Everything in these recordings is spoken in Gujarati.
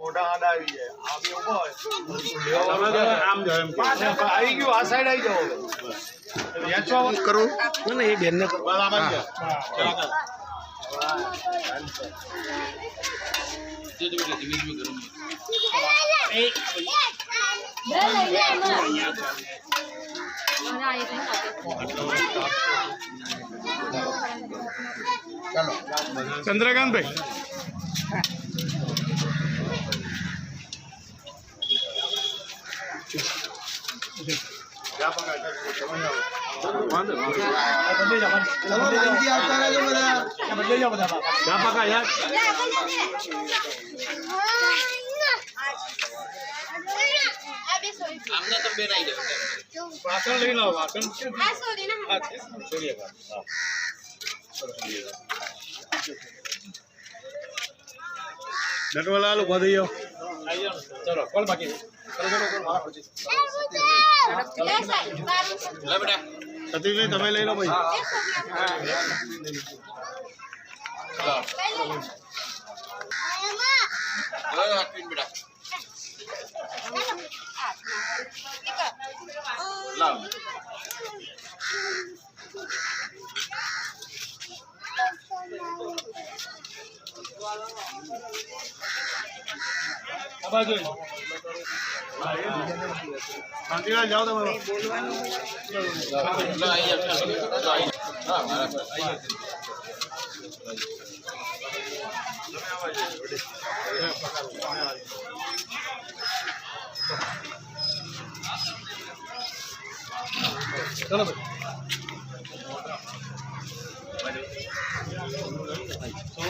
મોઢા આડા આવી જાય આ ઊભો હોય. આમ જો એમ આવી ગયું આ સાઈડ આવી વેચવા કરું? ના, એ બેનને છે. ચંદ્રકાંતભાઈ. વાસણ લઈ લો વાસણ નટવરલાલ ઊભા થઈ જાઓ. ચલો કોણ બાકી સતીશભાઈ તમે લઈ લો ભાઈ આ બાજુ શાંતિલાલ જાઓ તમે ચલો ભાઈ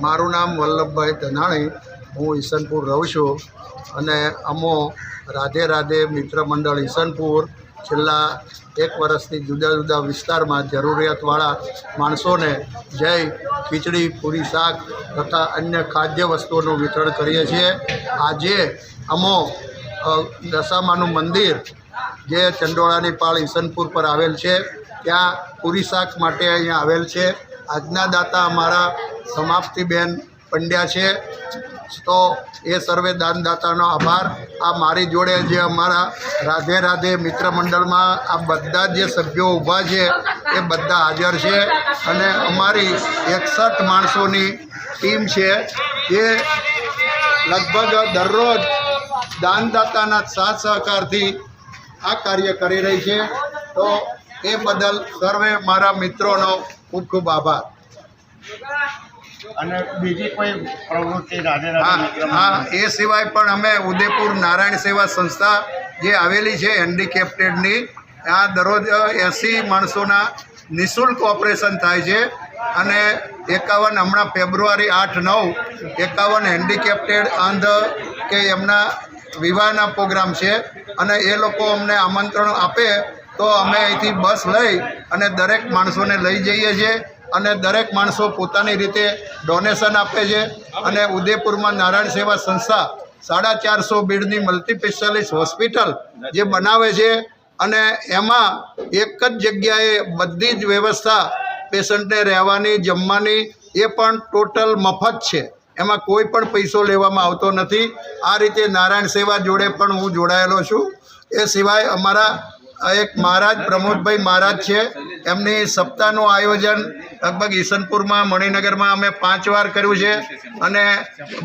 મારું નામ વલ્લભભાઈ ધનાણી. હું ઈસનપુર રહું છું અને અમો રાધે રાધે મિત્ર મંડળ ઈસનપુર છેલ્લા એક વર્ષથી જુદા જુદા વિસ્તારમાં જરૂરિયાતવાળા માણસોને જય, ખીચડી, પૂરી શાક તથા અન્ય ખાદ્ય વસ્તુઓનું વિતરણ કરીએ છીએ. આજે અમો દશામાનું મંદિર જે ચંડોળાની પાળ ઈસનપુર પર આવેલ છે, ત્યાં પૂરી શાક માટે અહીંયા આવેલ છે. આજના દાતા અમારા સમાપ્તિબેન પંડ્યા છે. તો એ સર્વે દાનદાતાનો આભાર. આ મારી જોડે જે અમારા રાધે રાધે મિત્ર મંડળમાં આ બધા જે સભ્યો ઊભા છે, એ બધા હાજર છે. અને અમારી એકસઠ માણસોની ટીમ છે એ લગભગ દરરોજ દાનદાતાના સાથ સહકારથી આ કાર્ય કરી રહી છે. તો એ બદલ સર્વે મારા મિત્રોનો ખૂબ ખૂબ આભાર. અને બીજી કોઈ પ્રવૃત્તિ રાધે હા રાધે હા એ સિવાય પણ અમે ઉદયપુર નારાયણ સેવા સંસ્થા જે આવેલી છે હેન્ડીકેપ્ટેડની આ દરરોજ એંસી માણસોના નિઃશુલ્ક ઓપરેશન થાય છે. અને એકાવન હમણાં ફેબ્રુઆરી આઠ નવ એકાવન હેન્ડીકેપ્ટેડ અંધ કે એમના વિવાહના પ્રોગ્રામ છે. અને એ લોકો અમને આમંત્રણ આપે તો અમે અહીંથી બસ લઈ અને દરેક માણસોને લઈ જઈએ છીએ. અને દરેક માણસો પોતાની રીતે ડોનેશન આપે છે. અને ઉદયપુરમાં નારાયણ સેવા સંસ્થા સાડા ચારસો બેડની મલ્ટી સ્પેશિયાલિસ્ટ હોસ્પિટલ જે બનાવે છે. અને એમાં એક જ જગ્યાએ બધી જ વ્યવસ્થા પેશન્ટને રહેવાની, જમવાની એ પણ ટોટલ મફત છે. એમાં કોઈ પણ પૈસો લેવામાં આવતો નથી. આ રીતે નારાયણ સેવા જોડે પણ હું જોડાયેલો છું. એ સિવાય અમારા એક મહારાજ પ્રમોદભાઈ મહારાજ છે. એમની સપ્તાહનું આયોજન લગભગ ઈસનપુરમાં, મણિનગરમાં અમે પાંચ વાર કર્યું છે અને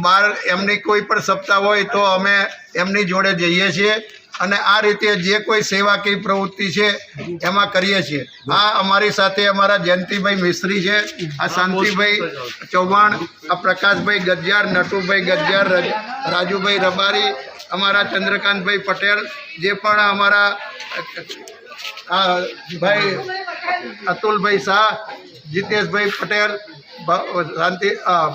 બહાર એમની કોઈ પણ સપ્તાહ હોય તો અમે એમની જોડે જઈએ છીએ અને આ રીતે જે કોઈ સેવાકીય પ્રવૃત્તિ છે એમાં કરીએ છીએ. આ અમારી સાથે અમારા જયંતિભાઈ મિસ્ત્રી છે, આ શાંતિભાઈ ચૌહાણ, આ પ્રકાશભાઈ ગજ્જાર નટુભાઈ ગજ્જાર રાજુભાઈ રબારી, અમારા ચંદ્રકાંતભાઈ પટેલ, જે પણ અમારા આ ભાઈ અતુલભાઈ શાહ, જીતેશભાઈ પટેલ શાંતિ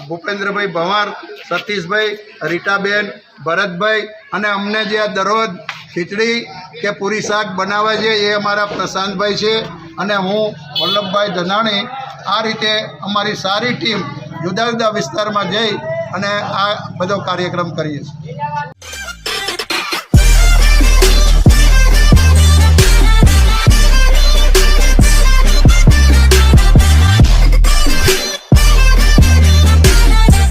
ભૂપેન્દ્રભાઈ ભંવાર, સતીશભાઈ, રીટાબેન, ભરતભાઈ અને અમને જે આ દરરોજ ખીચડી કે પૂરી શાક બનાવે છે એ અમારા પ્રશાંતભાઈ છે અને હું વલ્લભભાઈ ધનાણી આ રીતે અમારી સારી ટીમ જુદા જુદા વિસ્તારમાં જઈ અને આ બધો કાર્યક્રમ કરીએ છીએ.